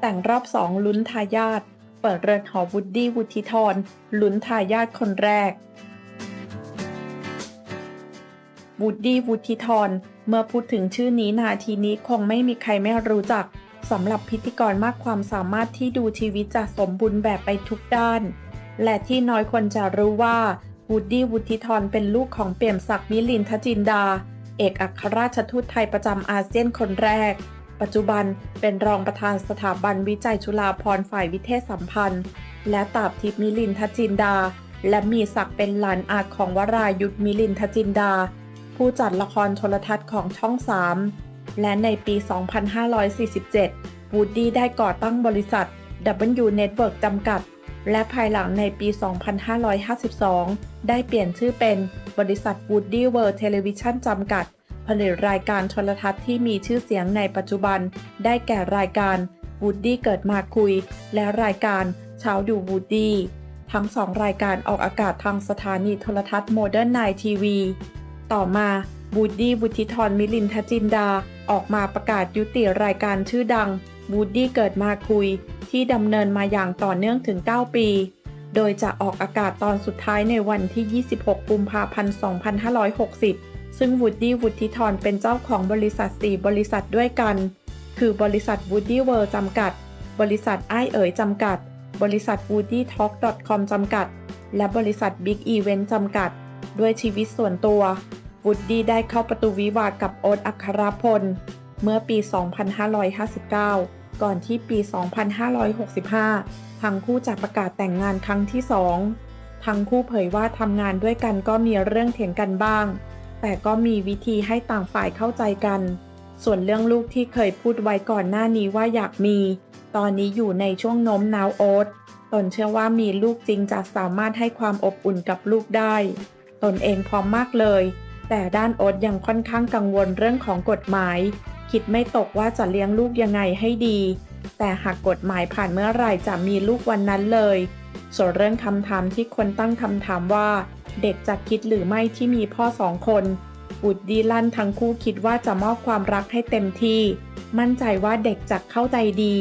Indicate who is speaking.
Speaker 1: แต่งรอบสองลุ้นทายาทเปิดเรือนหอวูดดี้วุฒิธรลุ้นทายาทคนแรกวูดดี้วุฒิธรเมื่อพูดถึงชื่อนี้นาทีนี้คงไม่มีใครไม่รู้จักสำหรับพิธีกรมากความสามารถที่ดูชีวิตจะสมบูรณ์แบบไปทุกด้าน และที่น้อยคนจะรู้ว่าวูดดี้วุฒิธรเป็นลูกของเปี่ยมศักดิ์มิลินทจินดา เอกอัครราชทูตไทยประจำอาเซียนคนแรก ปัจจุบันเป็นรองประธานสถาบันวิจัยจุฬาภรณ์ฝ่ายวิเทศสัมพันธ์ และตาบทิพย์มิลินทจินดา และมีศักดิ์เป็นหลานอาของวรายุทธมิลินทจินดา ผู้จัดละครโทรทัศน์ของช่อง3และในปี 2547 วูดดี้ได้ก่อตั้งบริษัท W Network จำกัด และภายหลังในปี 2552 ได้เปลี่ยนชื่อเป็นบริษัท Woody World Television จำกัด ผลิตรายการโทรทัศน์ที่มีชื่อเสียงในปัจจุบัน ได้แก่รายการ Woody เกิดมาคุย และรายการเช้าดู Woody ทั้งสองรายการออกอากาศทางสถานีโทรทัศน์ Modern Night TV ต่อมาบูดดี้วุฒิธรมิลินทจินดา ออกมาประกาศยุติรายการชื่อดังบูดดี้เกิดมาคุย ที่ดำเนินมาอย่างต่อเนื่องถึง 9 ปี โดยจะออกอากาศตอนสุดท้ายในวันที่ 26 กุมภาพันธ์ 2560 ซึ่งวูดดี้วุฒิธรเป็นเจ้าของบริษัท 4 บริษัทด้วยกัน คือบริษัท Woody World จำกัด บริษัทไอเอ๋ยจำกัด บริษัท woodytalk.com จำกัด และบริษัท Big Event จำกัด ด้วยชีวิตส่วนตัววูดดี้ได้เข้าประตูวิวาห์กับโอ๊ตอัครพล เมื่อปี 2559 ก่อนที่ปี 2565 ทั้งคู่จะประกาศแต่งงานครั้งที่สองทั้งคู่เผยว่าทำงานด้วยกันก็มีเรื่องเถียงกันบ้าง แต่ก็มีวิธีให้ต่างฝ่ายเข้าใจกัน ส่วนเรื่องลูกที่เคยพูดไว้ก่อนหน้านี้ว่าอยากมี ตอนนี้อยู่ในช่วงโน้มน้าวโอ๊ตตนเชื่อว่ามีลูกจริงจะสามารถให้ความอบอุ่นกับลูกได้ ตนเองพร้อมมากเลย แต่ด้านโอ๊ตยังค่อนข้างกังวลเรื่องของกฎหมาย คิดไม่ตกว่าจะเลี้ยงลูกยังไงให้ดี แต่หากกฎหมายผ่านเมื่อไหร่จะมีลูกวันนั้นเลย ส่วนเรื่องคำถามที่คนตั้งคำถามว่า เด็กจะคิดหรือไม่ที่มีพ่อสองคนอุดดีลั่นทั้งคู่คิดว่าจะมอบความรักให้เต็มที่ มั่นใจว่าเด็กจะเข้าใจดี